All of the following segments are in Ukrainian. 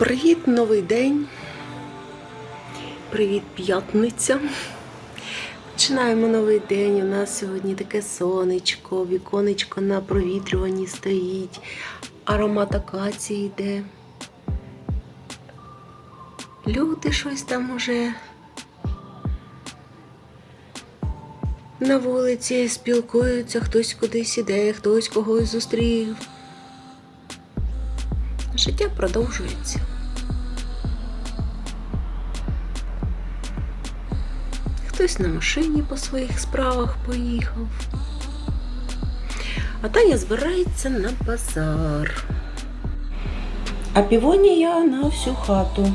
Привіт, новий день. Привіт, п'ятниця. Починаємо новий день. У нас сьогодні таке сонечко, віконечко на провітрюванні стоїть, аромат акації йде. Люди щось там уже на вулиці спілкуються, хтось кудись іде, хтось когось зустрів. Життя продовжується. Хтось на машині по своїх справах поїхав. А Таня збирається на базар. А півонія на всю хату.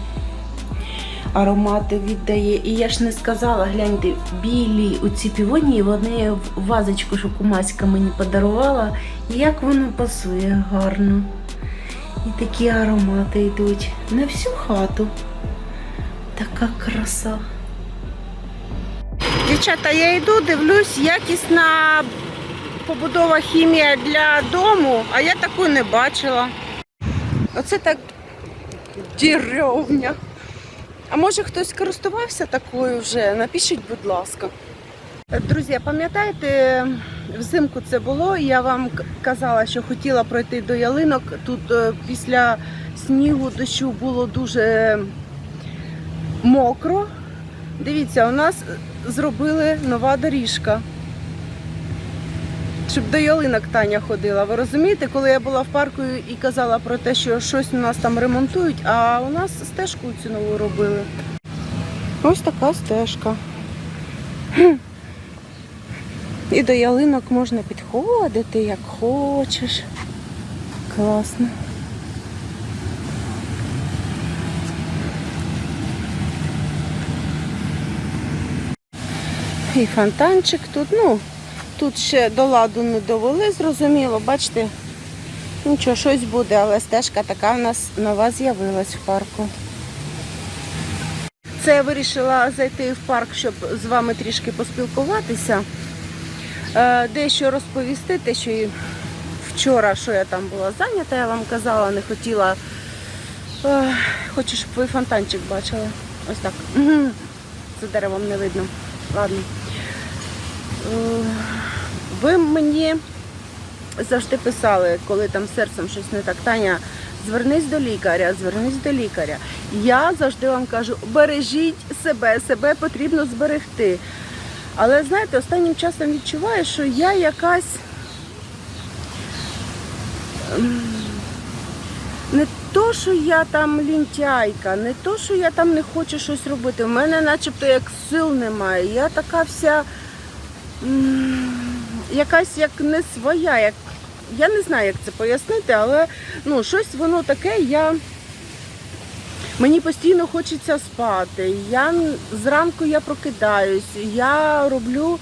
Аромати віддає. І я ж не сказала, гляньте, білі оці півонії, вони в вазочку, що кумаська мені подарувала. І як воно пасує гарно. І такі аромати йдуть на всю хату. Така краса. Дівчата, я йду, дивлюсь, якісна побудова хімія для дому, а я таку не бачила. Оце так деревня. А може хтось користувався такою вже? Напишіть, будь ласка. Друзі, пам'ятаєте, взимку це було, я вам казала, що хотіла пройти до ялинок. Тут е, після снігу дощу було дуже мокро. Дивіться, у нас зробили нова доріжка. Щоб до ялинок Таня ходила. Ви розумієте, коли я була в парку і казала про те, що щось у нас там ремонтують, а у нас стежку цю нову робили. Ось така стежка. І до ялинок можна підходити, як хочеш. Класно. І фонтанчик тут, ну, тут ще до ладу не довели, зрозуміло, бачите, нічого, щось буде, але стежка така в нас нова з'явилась в парку. Це я вирішила зайти в парк, щоб з вами трішки поспілкуватися, е, дещо розповісти, те, що вчора, що я там була зайнята, я вам казала, не хотіла. Е, Хочу, щоб ви фонтанчик бачили. Ось так. За деревом не видно. Ладно. Е, Ви мені завжди писали, коли там серцем щось не так. Таня, звернись до лікаря, звернись до лікаря. Я завжди вам кажу, бережіть себе, себе потрібно зберегти. Але знаєте, останнім часом відчуваю, що я якась ем, не то, що я там лінтяйка, не то, що я там не хочу щось робити. У мене начебто як сил немає. Я така вся якась як не своя. Як... Я не знаю, як це пояснити, але ну, щось воно таке, я. Мені постійно хочеться спати. Я зранку я прокидаюсь, я роблю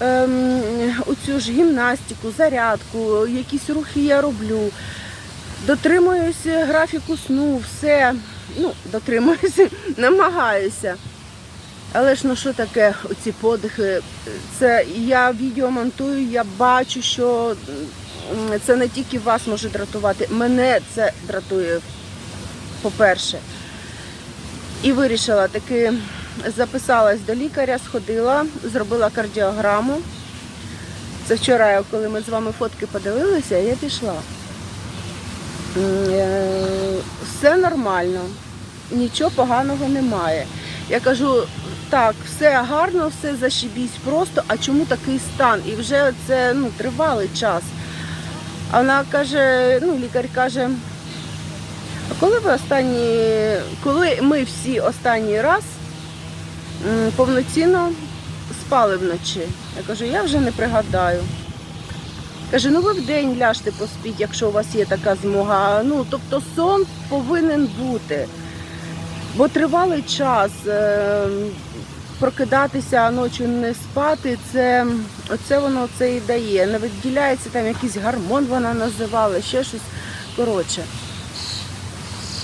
ем, оцю ж гімнастику, зарядку, якісь рухи я роблю. Дотримуюся графіку сну, все. Ну, дотримуюся, намагаюся. Але ж ну що таке оці подихи? Це я відео монтую, я бачу, що це не тільки вас може дратувати, мене це дратує, по-перше. І вирішила таки записалась до лікаря, сходила, зробила кардіограму. Це вчора, коли ми з вами фотки подивилися, я пішла. Е, Все нормально, нічого поганого немає. Я кажу, так, все гарно, все зашибісь просто, а чому такий стан? І вже це ну, тривалий час. Вона каже, ну, лікар каже, а коли ви останні, коли ми всі останній раз повноцінно спали вночі? Я кажу, я вже не пригадаю. Каже, ну ви вдень ляжте поспіть, якщо у вас є така змога. Ну, тобто сон повинен бути. Бо тривалий час прокидатися ночі не спати, це оце воно це і дає. Не виділяється там якийсь гормон, вона називала, ще щось. Коротше.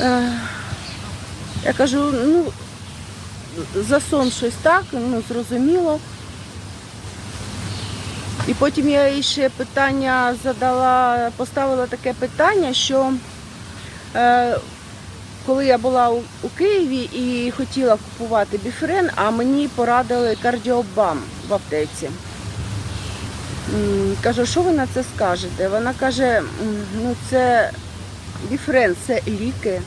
Е, я кажу, ну, за сон щось так, ну, зрозуміло. І потім я їй ще питання задала, поставила таке питання, що е, коли я була у, у Києві і хотіла купувати біфрен, а мені порадили кардіобам в аптеці. Кажу, що ви на це скажете? Вона каже, ну це біфрен це ліки,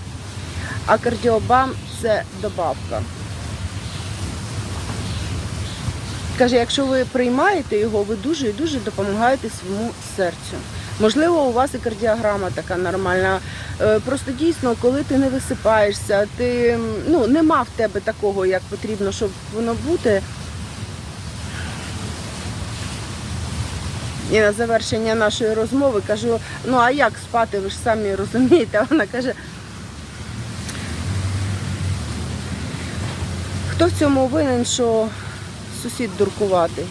а кардіобам це добавка. Каже, якщо ви приймаєте його, ви дуже і дуже допомагаєте своєму серцю. Можливо, у вас і кардіограма така нормальна. Е, Просто дійсно, коли ти не висипаєшся, ти ну нема в тебе такого, як потрібно, щоб воно бути. І на завершення нашої розмови кажу: ну а як спати, ви ж самі розумієте. Вона каже, хто в цьому винен, що сусід дуркуватий?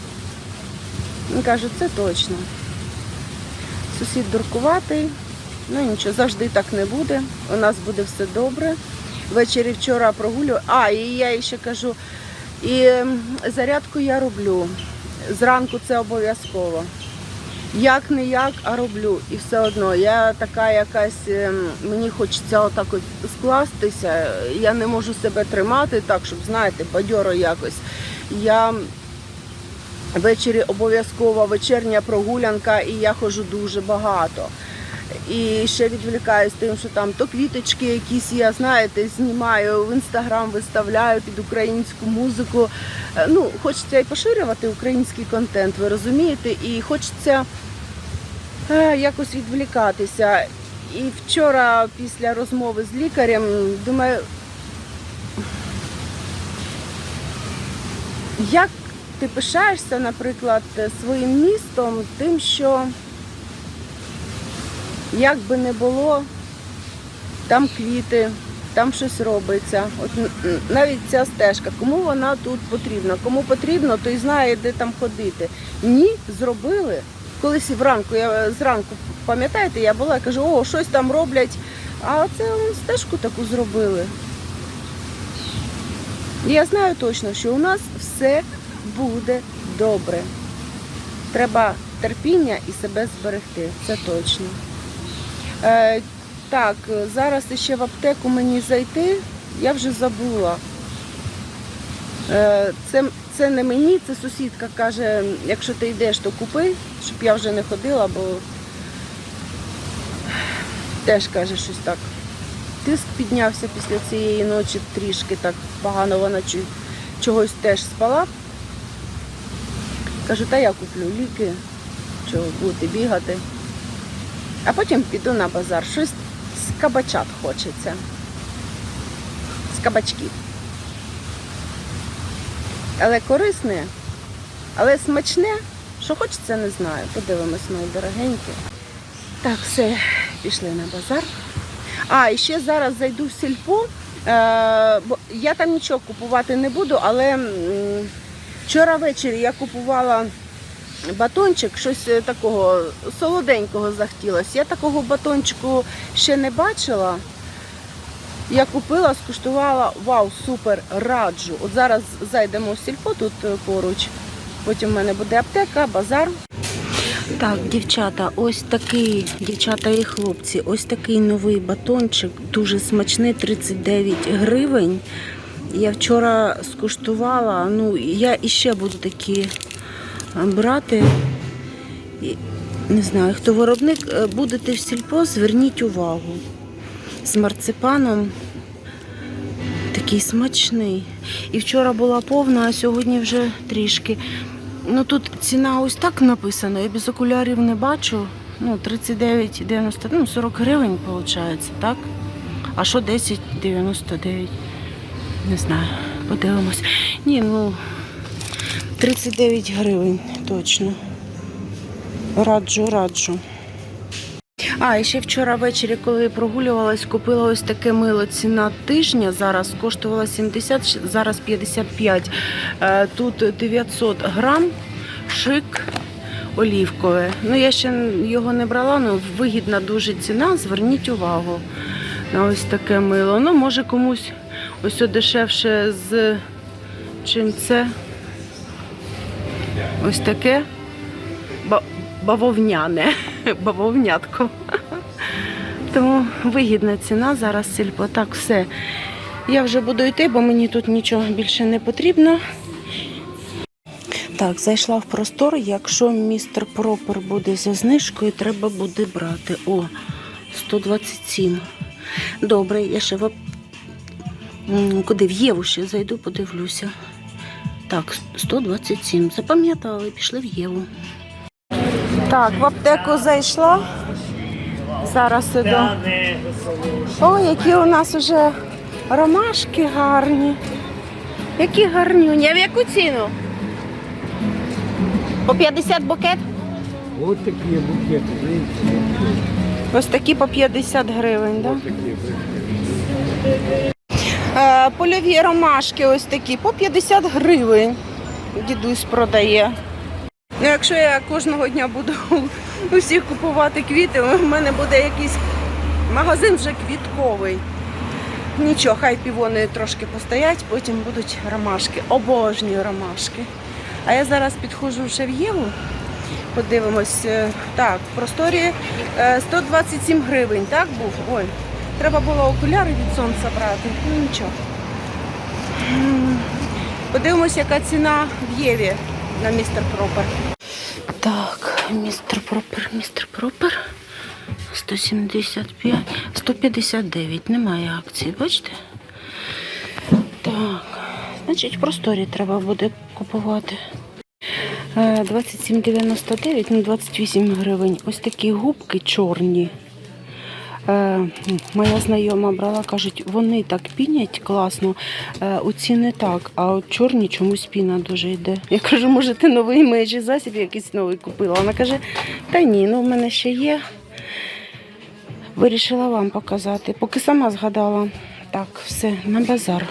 Він каже, це точно. Сусід дуркуватий, ну нічого, завжди так не буде. У нас буде все добре. Ввечері вчора прогулюю. А, і я ще кажу, і зарядку я роблю. Зранку це обов'язково. Як не як, а роблю. І все одно. Я така якась, ем, мені хочеться отак от скластися. Я не можу себе тримати так, щоб, знаєте, бадьоро якось. Я ввечері обов'язкова вечірня прогулянка, і я ходжу дуже багато. І ще відволікаюсь тим, що там то квіточки якісь я, знаєте, знімаю, в інстаграм виставляю під українську музику. Е, Ну, хочеться і поширювати український контент, ви розумієте, і хочеться е, якось відволікатися. І вчора, після розмови з лікарем, думаю, як ти пишаєшся, наприклад, своїм містом, тим, що як би не було, там квіти, там щось робиться. От навіть ця стежка, кому вона тут потрібна? Кому потрібно, той знає, де там ходити. Ні, зробили. Колись вранку, я зранку, пам'ятаєте, я була, я кажу, о, щось там роблять. А це стежку таку зробили. Я знаю точно, що у нас все буде добре. Треба терпіння і себе зберегти. Це точно. Е, так, зараз ще в аптеку мені зайти, я вже забула. Е, це, це не мені, це сусідка каже, якщо ти йдеш, то купи, щоб я вже не ходила, бо теж каже щось так. Тиск піднявся після цієї ночі трішки так погано вона чогось теж спала. Кажу, та я куплю ліки, чого бути бігати. А потім піду на базар. Щось з кабачат хочеться. З кабачків. Але корисне, але смачне. Що хочеться, не знаю. Подивимось, мої дорогенькі. Так, все, пішли на базар. А, і ще зараз зайду в сільпо. Е, бо я там нічого купувати не буду, але вчора ввечері я купувала батончик, щось е, такого солоденького захотілося. Я такого батончику ще не бачила. Я купила, скуштувала, вау, супер, раджу. От зараз зайдемо в сільпо тут е, поруч. Потім в мене буде аптека, базар. Так, дівчата, ось такий, дівчата і хлопці, ось такий новий батончик, дуже смачний, 39 гривень. Я вчора скуштувала, ну я іще буду такі е, брати. Не знаю, хто виробник, е, будете в сільпо, зверніть увагу. З марципаном такий смачний. І вчора була повна, а сьогодні вже трішки. Ну тут ціна ось так написана, я без окулярів не бачу. Ну, 39,90, ну 40 гривень виходить, так? А що 10,99? Не знаю, подивимось. Ні, ну 39 гривень точно. Раджу, раджу. А, і ще вчора ввечері, коли прогулювалась, купила ось таке мило. Ціна тижня зараз коштувала 70, зараз 55. Е, Тут 900 грам, шик олівкове. Ну, я ще його не брала, але вигідна дуже ціна. Зверніть увагу на ось таке мило. Ну, може комусь ось дешевше з чим це. Ось таке бавовняне. Бавовнятко. Тому вигідна ціна зараз сільпо. Так, все. Я вже буду йти, бо мені тут нічого більше не потрібно. Так, зайшла в простор. Якщо містер Пропер буде за знижкою, треба буде брати. О, 127. Добре, я ще в... куди в Єву ще зайду, подивлюся. Так, 127. Запам'ятали, пішли в Єву. Так, в аптеку зайшла. Зараз іду. О, які у нас уже ромашки гарні. Які гарнюні. А в яку ціну? По 50 букет? Вот такие букеты, видите? Ось такі по 50 гривень, так? Да? Е, польові ромашки ось такі по 50 гривень. Дідусь продає. Ну, якщо я кожного дня буду у всіх купувати квіти, у мене буде якийсь магазин вже квітковий. Нічого, хай півони трошки постоять, потім будуть ромашки. Обожнюю ромашки. А я зараз підходжу ще в Єву. Подивимось. Е, Так, в просторі е, 127 гривень, так був? Ой, треба було окуляри від сонця брати. Ну нічого. М, Подивимось, яка ціна в Єві на містер Пропер. Так, містер Пропер, містер Пропер. 175, 159. Немає акції, бачите? Так, значить, в просторі треба буде купувати. Е, 27,99, ну 28 гривень. Ось такі губки чорні. Е, моя знайома брала, кажуть, вони так пінять класно, е, оці не так, а от чорні чомусь піна дуже йде. Я кажу, може, ти новий миючий засіб якийсь новий купила. Вона каже, та ні, ну в мене ще є. Вирішила вам показати, поки сама згадала. Так, все, на базар.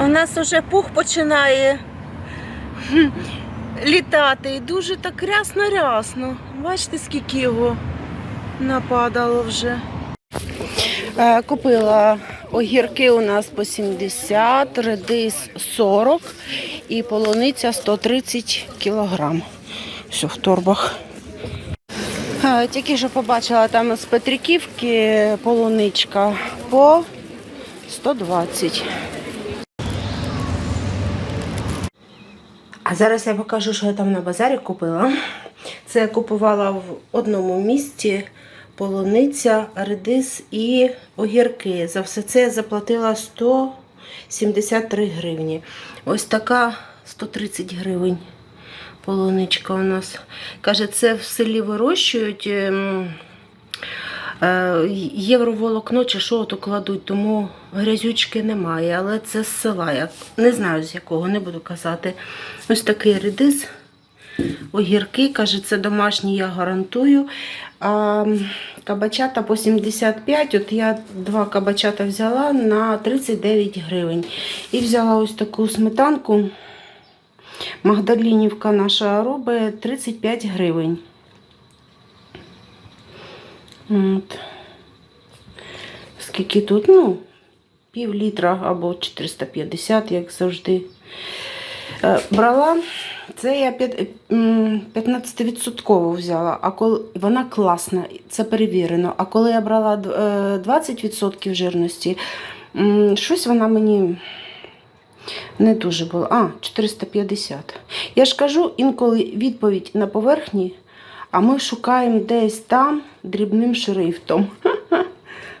У нас уже пух починає літати і дуже так рясно-рясно. Бачите, скільки його нападало вже. Е, Купила огірки у нас по 70, редис 40 і полуниця 130 кілограм. Все в торбах. Е, Тільки що побачила там з Петриківки полуничка по 120. А зараз я покажу, що я там на базарі купила. Це купувала в одному місці полуниця, редис і огірки. За все це я заплатила 173 гривні. Ось така 130 гривень полуничка у нас. Каже, це в селі вирощують. ем, е, Євроволокно чи що кладуть, тому грязючки немає, але це з села. Я не знаю з якого, не буду казати. Ось такий редис, огірки, каже, це домашні, я гарантую. А кабачата по 75. От я два кабачата взяла на 39 гривень. І взяла ось таку сметанку. Магдалінівка наша робить 35 гривень. От. Скільки тут? Ну, пів літра або 450, як завжди. Е, Брала, це я 15% взяла, а коли вона класна, це перевірено. А коли я брала е, 20% жирності, щось вона мені не дуже була. А, 450. Я ж кажу, інколи відповідь на поверхні, а ми шукаємо десь там дрібним шрифтом.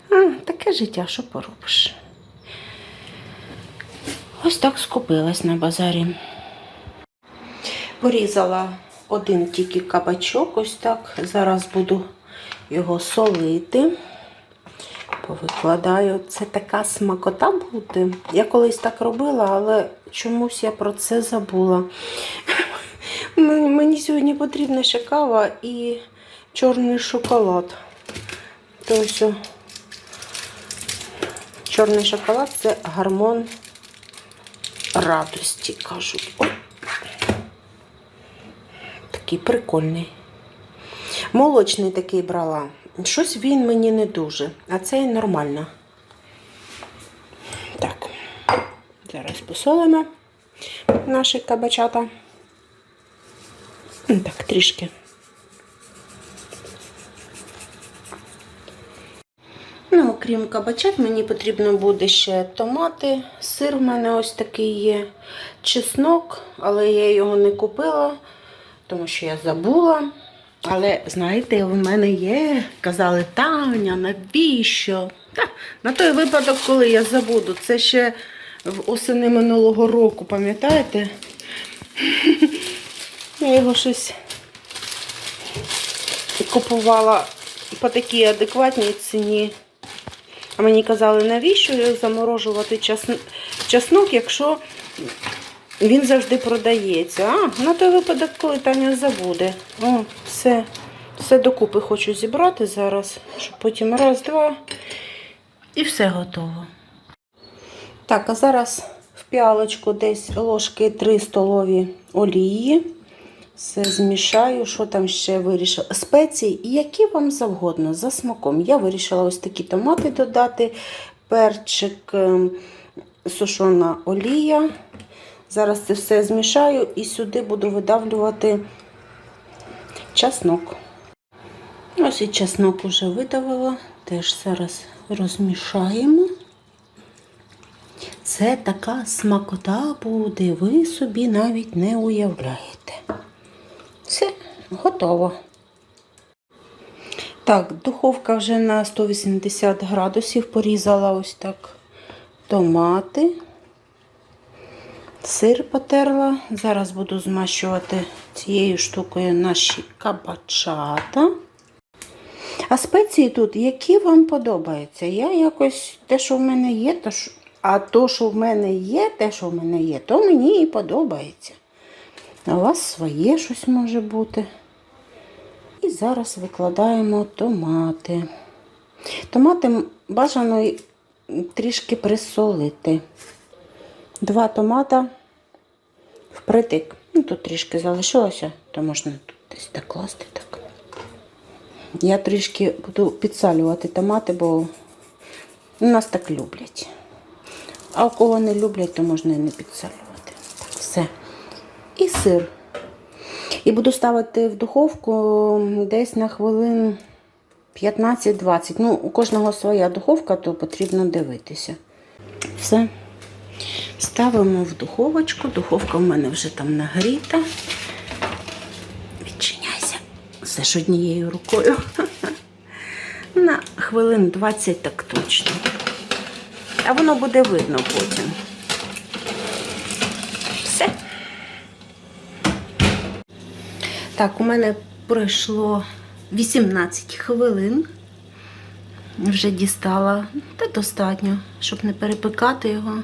Таке життя, що поробиш. Ось так скупилась на базарі. Порізала один тільки кабачок, ось так. Зараз буду його солити. Повикладаю. Це така смакота буде. Я колись так робила, але чомусь я про це забула. Мені сьогодні потрібна ще кава і чорний шоколад. Тобто чорний шоколад це гормон радості, кажуть. Такий прикольний. Молочний такий брала. Щось він мені не дуже, а цей нормально. Так, зараз посолимо наші кабачата. Так, трішки. Ну, окрім кабачат, мені потрібно буде ще томати. Сир в мене ось такий є. Чеснок, але я його не купила, тому що я забула. Але знаєте, в мене є. Казали, Таня, навіщо? Та, на той випадок, коли я забуду. Це ще в осени минулого року, пам'ятаєте? Я його щось купувала по такій адекватній ціні. А мені казали, навіщо заморожувати часнок, якщо він завжди продається. А, на той випадок, коли Таня забуде. О, все. Все докупи хочу зібрати зараз, щоб потім раз, два і все готово. Так, а зараз в піалочку десь ложки 3 столові олії. Все змішаю, що там ще вирішила. Спеції, які вам завгодно, за смаком. Я вирішила ось такі томати додати, перчик, ем, сушона олія. Зараз це все змішаю і сюди буду видавлювати чеснок. Ось і чеснок уже видавила, теж зараз розмішаємо. Це така смакота буде, ви собі навіть не уявляєте. Все, готово. Так, духовка вже на 180 градусів. Порізала ось так томати. Сир потерла. Зараз буду змащувати цією штукою наші кабачата. А спеції тут, які вам подобаються? Я якось те, що в мене є, то а то, що в мене є, те, що в мене є, то мені і подобається. У вас своє щось може бути. І зараз викладаємо томати. Томати бажано трішки присолити. Два томата впритик. Ну, тут трішки залишилося, то можна тут десь так класти так. Я трішки буду підсалювати томати, бо нас так люблять. А у кого не люблять, то можна і не підсалювати. Так, все. І сир. І буду ставити в духовку десь на хвилин 15-20. Ну, у кожного своя духовка, то потрібно дивитися. Все. Ставимо в духовочку. Духовка в мене вже там нагріта. Відчиняйся. Все ж однією рукою. На хвилин 20 так точно. А воно буде видно потім. Все. Так, у мене пройшло 18 хвилин. Вже дістала. Та достатньо, щоб не перепекати його.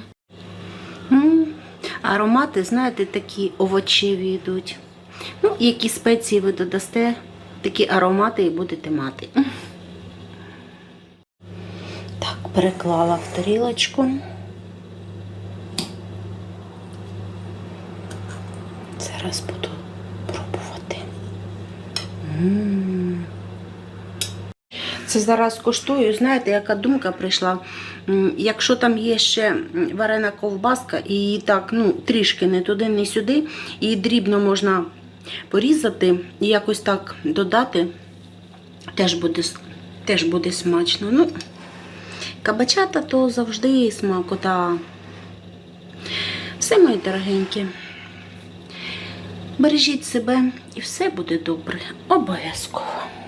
Аромати, знаєте, такі овочеві йдуть. Ну, які спеції ви додасте, такі аромати і будете мати. Так, переклала в тарілочку. Зараз буду пробувати. М. Це зараз коштую. Знаєте, яка думка прийшла? Якщо там є ще варена ковбаска, і її так, ну, трішки не туди, не сюди, її дрібно можна порізати і якось так додати, теж буде, теж буде смачно. Ну, кабачата то завжди смакота. Все, мої дорогенькі. Бережіть себе і все буде добре. Обов'язково.